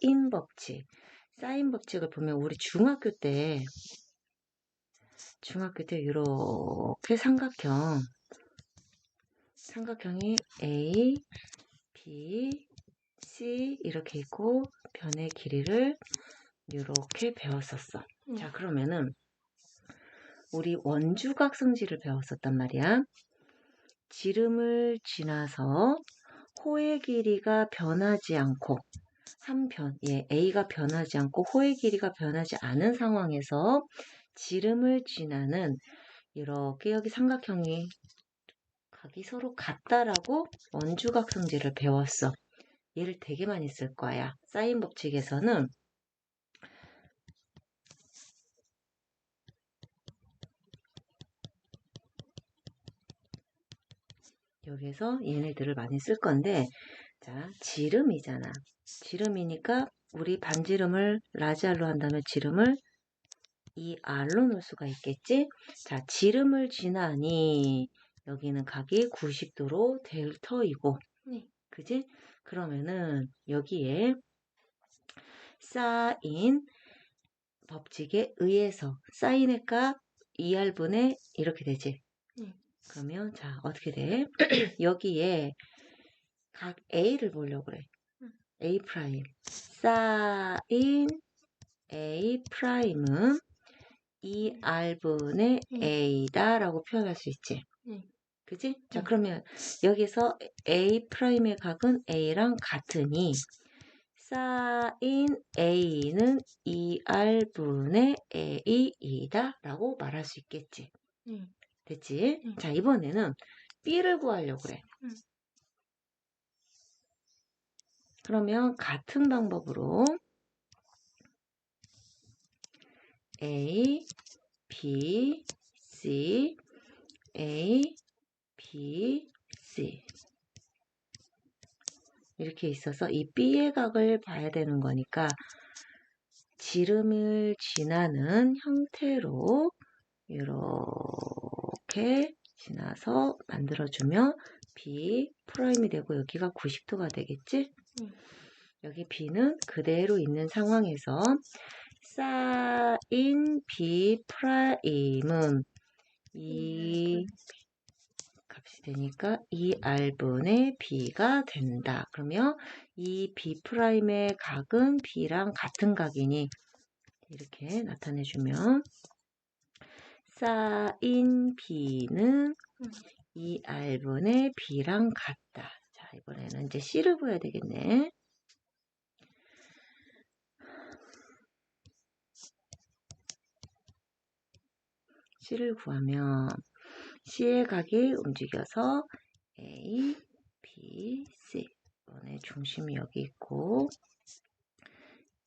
사인 법칙. 사인 법칙을 보면 우리 중학교 때 중학교 때 이렇게 삼각형 삼각형이 A, B, C 이렇게 있고 변의 길이를 이렇게 배웠었어. 음. 자 그러면은 우리 원주각성지를 배웠었단 말이야. 지름을 지나서 호의 길이가 변하지 않고 한 변, 예, A가 변하지 않고 호의 길이가 변하지 않은 상황에서 지름을 지나는 이렇게 여기 삼각형이 각이 서로 같다라고 원주각성지를 배웠어. 얘를 되게 많이 쓸 거야. 사인 법칙에서는 여기서 얘네들을 많이 쓸 건데 자 지름이잖아. 지름이니까 우리 반지름을 라지알로 한다면 지름을 이 R로 놓을 수가 있겠지? 자, 지름을 지나니 여기는 각이 90도로 될 터이고 네. 그지? 그러면은 여기에 사인 법칙에 의해서 사인의 값 2R분의 이렇게 되지? 네. 그러면 자 어떻게 돼? 여기에 각 A를 보려고 그래. 음. A 프라임 사인 A 프라임은 2R분의 음. A다라고 표현할 수 있지. 네. 그지? 자, 음. 그러면 여기서 A 프라임의 각은 A랑 같으니 사인 A는 2R분의 A이다 라고 말할 수 있겠지. 네. 됐지? 음. 자, 이번에는 B를 구하려고 그래. 음. 그러면 같은 방법으로 A, B, C, A, B, C 이렇게 있어서 이 B의 각을 봐야 되는 거니까 지름을 지나는 형태로 이렇게 지나서 만들어주면 B 프라임이 되고 여기가 90도가 되겠지? 음. 여기 B는 그대로 있는 상황에서 사인 B 프라임은 이 값이 되니까 2R분의 B가 된다. 그러면 이 B 프라임의 각은 B랑 같은 각이니 이렇게 나타내주면 사인 B는 음. 2R분의 B랑 같다. 자, 이번에는 이제 C를 보야 되겠네. C를 구하면 C의 각이 움직여서 A, B, C 이번에 중심이 여기 있고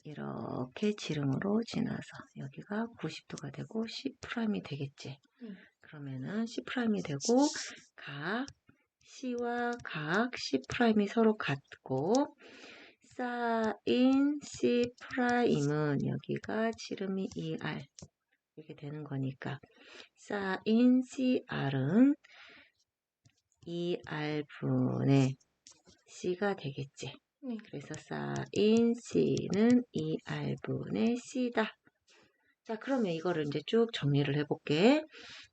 이렇게 지름으로 지나서 여기가 90도가 되고 C'이 되겠지. 음. 그러면은 C'이 되고 각 C와 각 C'이 서로 같고 사인 C'은 여기가 지름이 2R 이렇게 되는 거니까 사인 CR은 2R분의 C가 되겠지. 네. 그래서 사인 C는 2R분의 C다. 자, 그러면 이거를 이제 쭉 정리를 해볼게.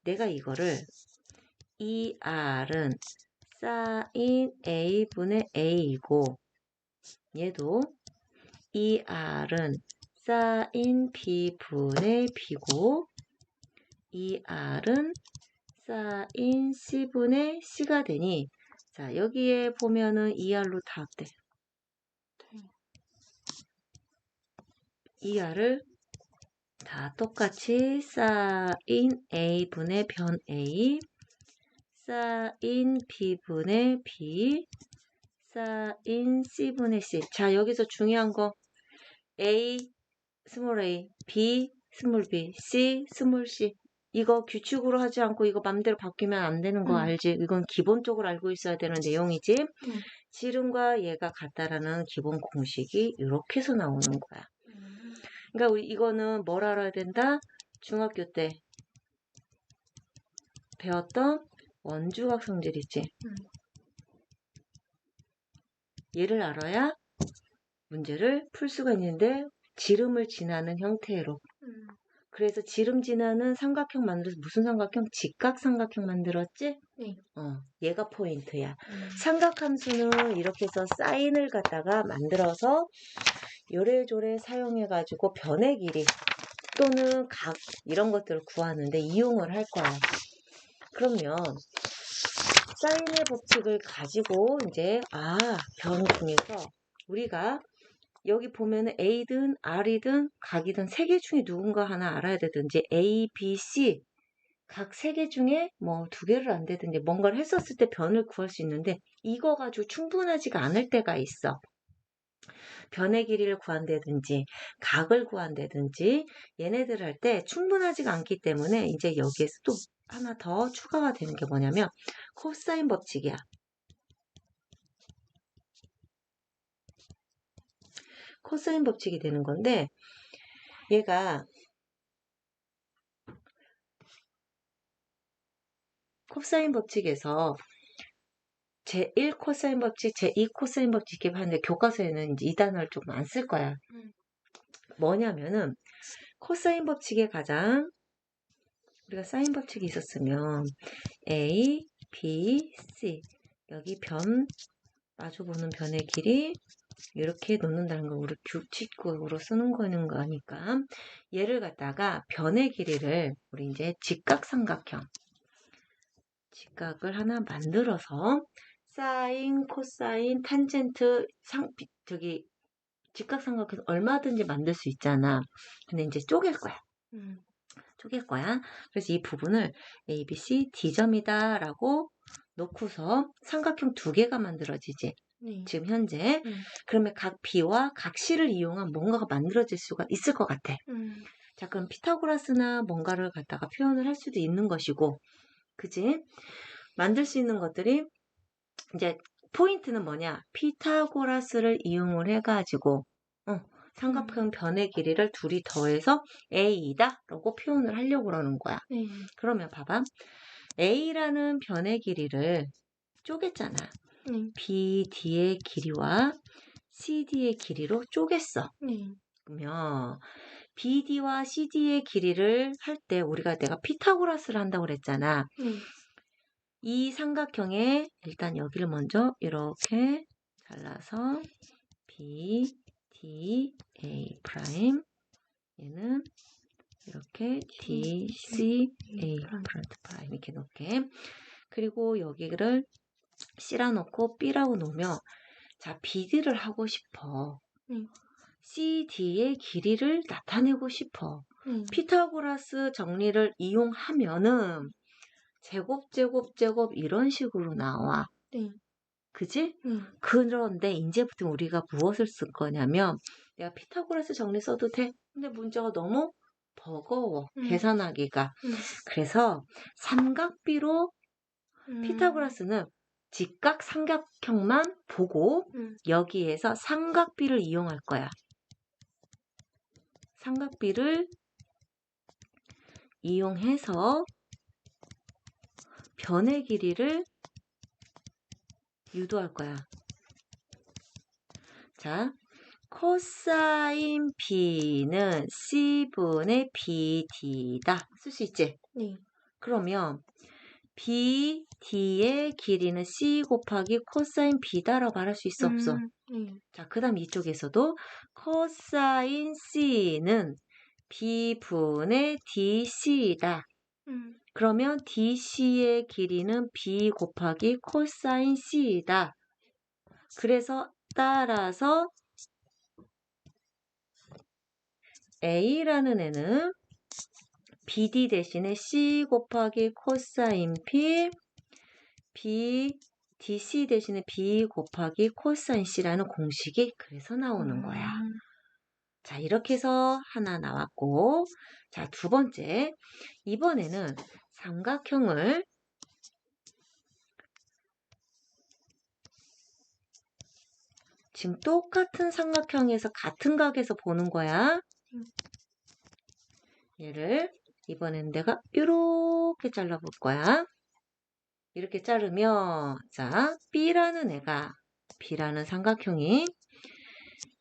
내가 이거를 2R은 사인 A분의 A이고 얘도 2R은 사인 B분의 B고 2R은 사인 C분의 C가 되니 자 여기에 보면은 2R로 다 합돼. 네. 2R을 다 똑같이 사인 A분의 변 A 사인 B분의 B 사인 C분의 C 자 여기서 중요한 거 A 스몰 a, B 스몰 b, C 스몰 c 이거 규칙으로 하지 않고 이거 맘대로 바뀌면 안 되는 거 음. 알지? 이건 기본적으로 알고 있어야 되는 내용이지. 음. 지름과 얘가 같다라는 기본 공식이 이렇게 해서 나오는 거야. 음. 그러니까 우리 이거는 뭘 알아야 된다? 중학교 때 배웠던 원주각 성질 있지? 음. 얘를 알아야 문제를 풀 수가 있는데 지름을 지나는 형태로 음. 그래서 지름 지나는 삼각형 만들어서 무슨 삼각형? 직각 삼각형 만들었지? 네. 어, 얘가 포인트야. 음. 삼각함수는 이렇게 해서 사인을 갖다가 만들어서 요래조래 사용해가지고 변의 길이 또는 각 이런 것들을 구하는데 이용을 할 거야. 그러면 사인의 법칙을 가지고 이제 아, 변 중에서 우리가 여기 보면은 A든 R이든 각이든 세 개 중에 누군가 하나 알아야 되든지 A, B, C 각 세 개 중에 뭐 두 개를 안 되든지 뭔가를 했었을 때 변을 구할 수 있는데 이거 가지고 충분하지가 않을 때가 있어. 변의 길이를 구한다든지 각을 구한다든지 얘네들 할 때 충분하지가 않기 때문에 이제 여기에서 또 하나 더 추가가 되는 게 뭐냐면 코사인 법칙이야. 코사인 법칙이 되는 건데 얘가 코사인 법칙에서 제1 코사인 법칙, 제2 코사인 법칙 이렇게 하는데 교과서에는 이 단어를 좀안쓸 거야. 음. 뭐냐면은 코사인 법칙의 가장 우리가 사인 법칙이 있었으면 A, B, C 여기 변 마주보는 변의 길이 이렇게 놓는다는 걸 우리 규칙으로 쓰는 거는 거니까 얘를 갖다가 변의 길이를 우리 이제 직각삼각형 직각을 하나 만들어서 사인, 코사인, 탄젠트 상 저기 직각삼각형 얼마든지 만들 수 있잖아. 근데 이제 쪼갤 거야. 음. 쪼갤 거야. 그래서 이 부분을 A, B, C, D점이다 라고 놓고서 삼각형 두 개가 만들어지지. 네. 지금 현재. 음. 그러면 각 B와 각 C를 이용한 뭔가가 만들어질 수가 있을 것 같아. 음. 자, 그럼 피타고라스나 뭔가를 갖다가 표현을 할 수도 있는 것이고, 그지? 만들 수 있는 것들이, 이제, 포인트는 뭐냐? 피타고라스를 이용을 해가지고, 어, 삼각형 변의 길이를 둘이 더해서 A이다? 라고 표현을 하려고 그러는 거야. 네. 그러면 봐봐. A라는 변의 길이를 쪼갰잖아. 네. BD의 길이와 CD의 길이로 쪼갰어. 네. 그러면 BD와 CD의 길이를 할 때 우리가 내가 피타고라스를 한다고 그랬잖아. 네. 이 삼각형에 일단 여기를 먼저 이렇게 잘라서 B, D, A 프라임 얘는 이렇게 D, C, A 프라임 이렇게 놓게 그리고 여기를 C라 놓고 B라고 놓으면 자 BD를 하고 싶어. 네. CD의 길이를 나타내고 싶어. 네. 피타고라스 정리를 이용하면은 제곱 제곱 제곱 이런 식으로 나와. 네. 그지? 네. 그런데 이제부터 우리가 무엇을 쓸 거냐면 내가 피타고라스 정리 써도 돼. 근데 문제가 너무 버거워. 음. 계산하기가. 음. 그래서 삼각비로 음. 피타고라스는 직각 삼각형만 보고 음. 여기에서 삼각비를 이용할 거야. 삼각비를 이용해서 변의 길이를 유도할 거야. 자, 코사인 B는 C분의 BD다. 쓸 수 있지? 네. 그러면 BD의 길이는 C 곱하기 코사인 B다라고 말할 수 있어 없어? 음. 네. 자, 그 다음 이쪽에서도 코사인 C는 B분의 DC이다. 음. 그러면 DC의 길이는 B 곱하기 코사인 C이다. 그래서 따라서 A라는 애는 BD 대신에 C 곱하기 코사인 P, B, DC 대신에 B 곱하기 코사인 C라는 공식이 그래서 나오는 거야. 음. 자, 이렇게 해서 하나 나왔고, 자, 두 번째. 이번에는 삼각형을 지금 똑같은 삼각형에서 같은 각에서 보는 거야. 음. 얘를 이번엔 내가 이렇게 잘라볼 거야. 이렇게 자르면 자 B라는 애가 B라는 삼각형이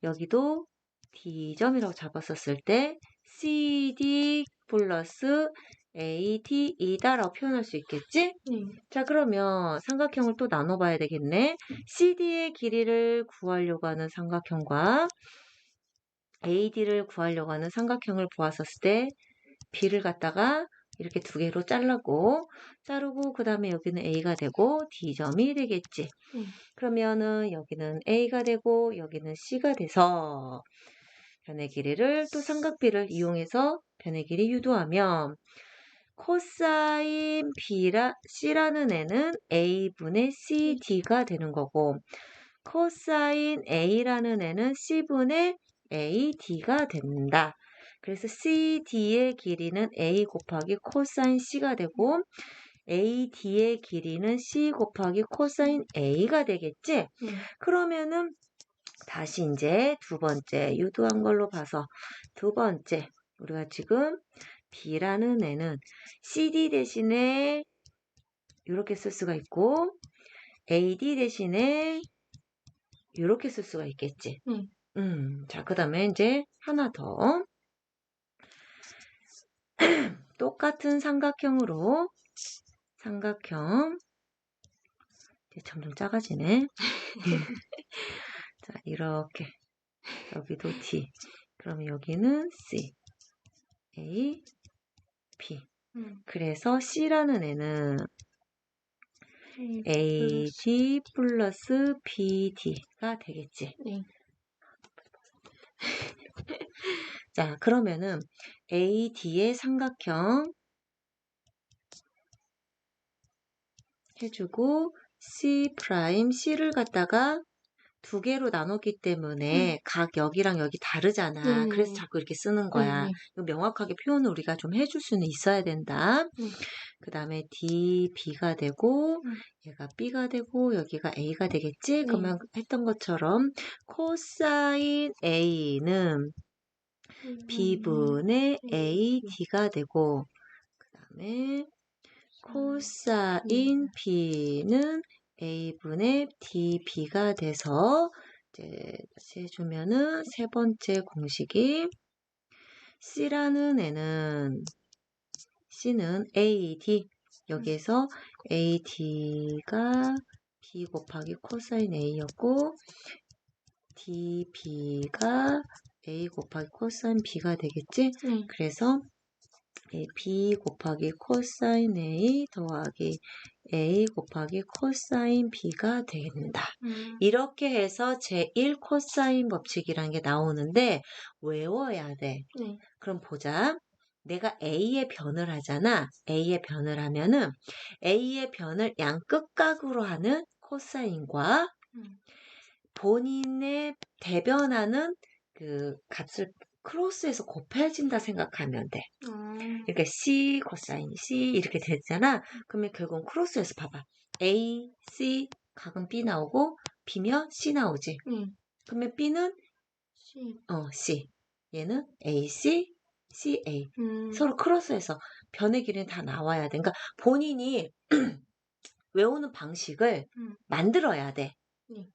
여기도 D점이라고 잡았었을 때 CD 플러스 AD이다라고 표현할 수 있겠지? 네. 자, 그러면 삼각형을 또 나눠봐야 되겠네. CD의 길이를 구하려고 하는 삼각형과 AD를 구하려고 하는 삼각형을 보았었을 때 B를 갖다가 이렇게 두 개로 잘라고 자르고 그 다음에 여기는 A가 되고 D점이 되겠지. 음. 그러면은 여기는 A가 되고 여기는 C가 돼서 변의 길이를 또 삼각비를 이용해서 변의 길이 유도하면 코사인 B라 C라는 애는 A분의 CD가 되는 거고 코사인 A라는 애는 C분의 AD가 된다. 그래서 CD의 길이는 A 곱하기 코사인 C가 되고 AD의 길이는 C 곱하기 코사인 A가 되겠지? 네. 그러면은 다시 이제 두 번째 유도한 걸로 봐서 두 번째 우리가 지금 B라는 애는 CD 대신에 이렇게 쓸 수가 있고 AD 대신에 이렇게 쓸 수가 있겠지. 네. 음, 자, 그 다음에 이제 하나 더. 똑같은 삼각형으로 삼각형 이제 점점 작아지네. 자, 이렇게 여기도 D. 그럼 여기는 C, A, 음. 그래서 C라는 애는 네. AD 플러스 BD가 되겠지. 네. 자, 그러면은 AD의 삼각형 해주고 C 프라임 C를 갖다가 두 개로 나눴기 때문에 각 여기랑 여기 다르잖아. 네. 그래서 자꾸 이렇게 쓰는 거야. 네. 이거 명확하게 표현을 우리가 좀 해줄 수는 있어야 된다. 네. 그 다음에 D, B가 되고, 음. 얘가 B가 되고, 여기가 A가 되겠지? 네. 그러면 했던 것처럼, 코사인 A는 음. B분의 음. AD가 되고, 그 다음에 코사인 B는 A분의 DB가 돼서, 이제 해주면은 세 번째 공식이 C라는 애는 C는 AD 여기에서 AD가 B 곱하기 코사인 A였고 DB가 A 곱하기 코사인 B가 되겠지? 네. 그래서 B 곱하기 코사인 A 더하기 A 곱하기 코사인 B가 된다. 음. 이렇게 해서 제1 코사인 법칙이라는 게 나오는데 외워야 돼. 네. 그럼 보자. 내가 A의 변을 하잖아. A의 변을 하면은 A의 변을 양 끝각으로 하는 코사인과 음. 본인의 대변하는 그 값을 크로스해서 곱해진다 생각하면 돼. 아. 그러니까 C 코사인 C 이렇게 되잖아. 그러면 결국은 크로스해서 봐봐. A, C 각은 B 나오고 B면 C 나오지. 네. 그러면 B는 C. 어 C. 얘는 AC, CA. 음. 서로 크로스해서 변의 길이는 다 나와야 돼. 그러니까 본인이 외우는 방식을 음. 만들어야 돼. 네.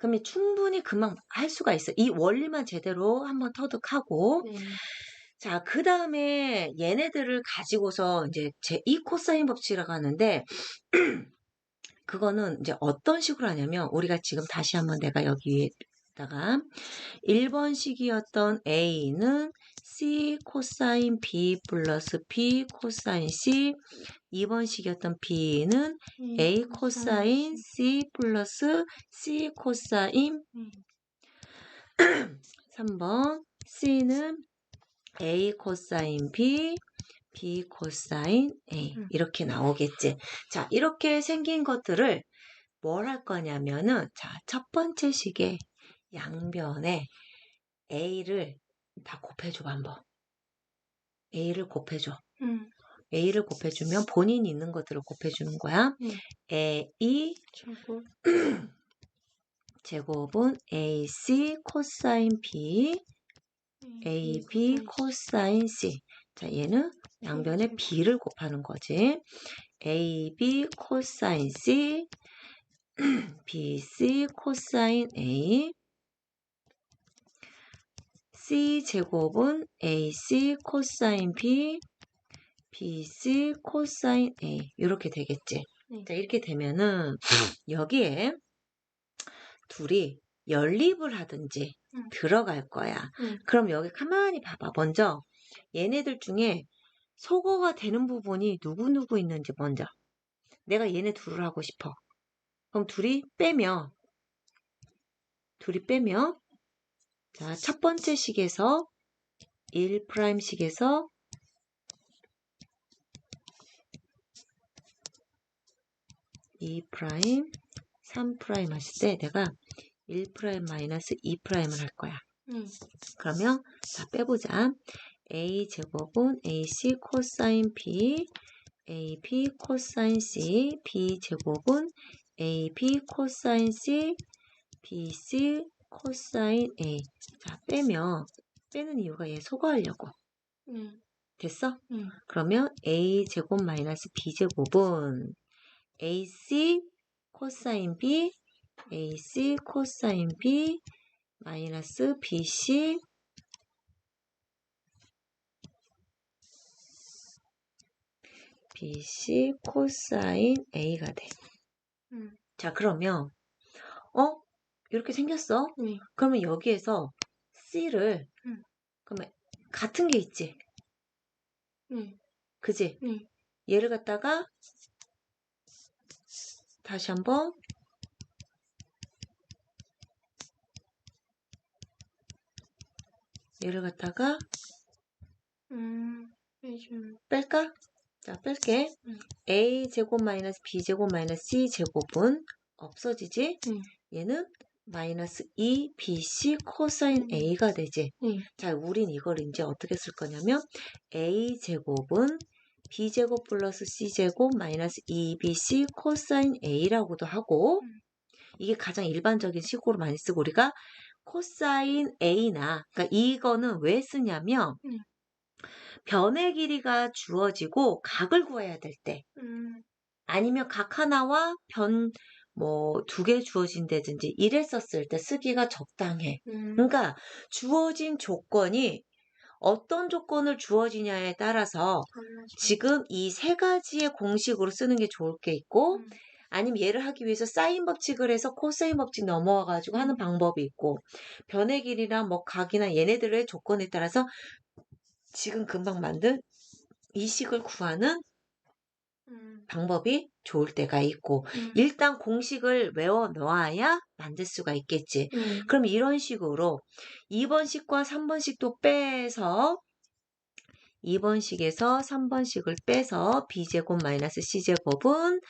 그러면 충분히 금방 할 수가 있어. 이 원리만 제대로 한번 터득하고. 네. 자, 그 다음에 얘네들을 가지고서 이제 제 2 코사인 법칙이라고 하는데, 그거는 이제 어떤 식으로 하냐면, 우리가 지금 다시 한번 내가 여기 에다가 1번식이었던 A는 C 코사인 B 플러스 B 코사인 C, 2번식이었던 B는 A 코사인 C 플러스 C 코사인 네. 3번 C는 A 코사인 B, B 코사인 A 음. 이렇게 나오겠지. 자, 이렇게 생긴 것들을 뭘 할 거냐면은 자, 첫 번째 식의 양변에 A를 다 곱해줘 한번. A를 곱해줘. 음. A를 곱해주면 본인이 있는 것들을 곱해주는 거야. 네. A 제곱. 제곱은 AC 코사인 B, AB 코사인 C. 자, 얘는 양변에 B를 곱하는 거지. AB 코사인 C, BC 코사인 A. C 제곱은 AC 코사인 B, BC 코사인 A 이렇게 되겠지. 네. 자 이렇게 되면은 여기에 둘이 연립을 하든지 음. 들어갈 거야. 음. 그럼 여기 가만히 봐봐. 먼저 얘네들 중에 소거가 되는 부분이 누구누구 있는지 먼저. 내가 얘네 둘을 하고 싶어. 그럼 둘이 빼면 둘이 빼면 자, 첫 번째 식에서 1' 식에서 2', 3' 하실 때 내가 1' 마이너스 2'을 할 거야. 네. 그러면 다 빼보자. a 제곱은 ac 코사인 b, ab 코사인 c, b 제곱은 ab 코사인 c, bc 코사인 a. 자 빼면 빼는 이유가 얘 소거하려고. 네. 됐어? 네. 그러면 a 제곱 마이너스 b 제곱은 ac 코사인 b, ac 코사인 b 마이너스 bc bc 코사인 a가 돼. 음. 자 그러면 어 이렇게 생겼어. 네. 그러면 여기에서 c를 음. 그러면 같은 게 있지. 네. 그지? 네. 얘를 갖다가 다시 한번 얘를 갖다가 음. 뺄까? 자, 뺄게. 음. a 제곱 마이너스 b 제곱 마이너스 c 제곱은 없어지지? 음. 얘는 마이너스 2 bc 코사인 음. a가 되지. 네. 자, 우린 이걸 이제 어떻게 쓸 거냐면 a 제곱은 b 제곱 플러스 c 제곱 마이너스 2bc 코사인 a라고도 하고 음. 이게 가장 일반적인 식으로 많이 쓰고 우리가 코사인 a나 그러니까 이거는 왜 쓰냐면 음. 변의 길이가 주어지고 각을 구해야 될때 음. 아니면 각 하나와 변 뭐 두 개 주어진다든지 이랬었을 때 쓰기가 적당해. 음. 그러니까 주어진 조건이 어떤 조건을 주어지냐에 따라서. 지금 이 세 가지의 공식으로 쓰는 게 좋을 게 있고 음. 아니면 얘를 하기 위해서 사인 법칙을 해서 코사인 법칙 넘어와 가지고 하는 방법이 있고 변의 길이나 뭐 각이나 얘네들의 조건에 따라서 지금 금방 만든 이 식을 구하는 음. 방법이 좋을 때가 있고 음. 일단 공식을 외워 놓아야 만들 수가 있겠지. 네. 그럼 이런 식으로 2번식과 3번식도 빼서 2번식에서 3번식을 빼서 b제곱 마이너스 c제곱은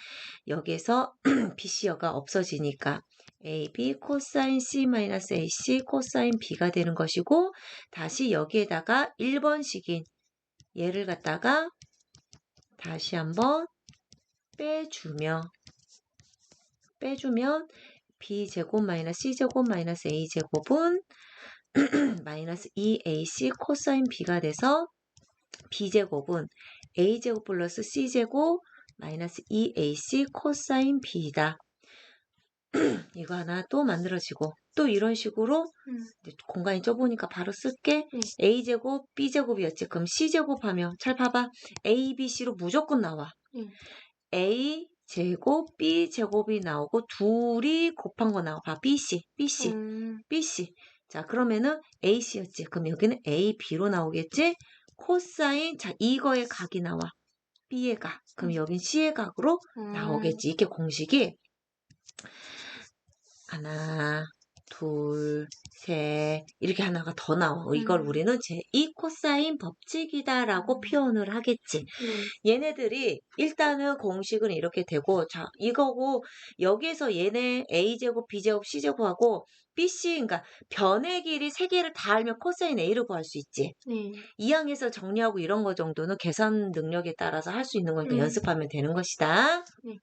여기에서 bc여가 없어지니까 ab 코사인 c 마이너스 ac 코사인 b가 되는 것이고 다시 여기에다가 1번식인 얘를 갖다가 다시 한번 빼주며 빼주면 b제곱 마이너스 c제곱 마이너스 a제곱은 마이너스 2ac 코사인 b가 돼서 b제곱은 a제곱 플러스 c제곱 마이너스 2ac 코사인 b이다. 이거 하나 또 만들어지고 또 이런 식으로 음. 공간이 좁으니까 바로 쓸게 네. a제곱 b제곱이었지. 그럼 c제곱 하면 잘 봐봐. a, b, c로 무조건 나와. 네. a 제곱 b 제곱이 나오고 둘이 곱한 거 나와. 봐. bc, bc, 음. bc. 자 그러면은 ac였지. 그럼 여기는 a, b로 나오겠지. 코사인 자 이거의 각이 나와. b의 각. 그럼 음. 여긴 c의 각으로 음. 나오겠지. 이게 공식이 하나, 둘, 셋 이렇게 하나가 더 나와. 이걸 음. 우리는 제2 코사인 법칙이다라고 음. 표현을 하겠지. 네. 얘네들이 일단은 공식은 이렇게 되고 자 이거고 여기에서 얘네 a제곱 b제곱 c제곱하고 bc 그러니까 변의 길이 세 개를 다 알면 코사인 a를 구할 수 있지. 네. 이항에서 정리하고 이런 거 정도는 계산 능력에 따라서 할 수 있는 거니까 음. 연습하면 되는 것이다. 네.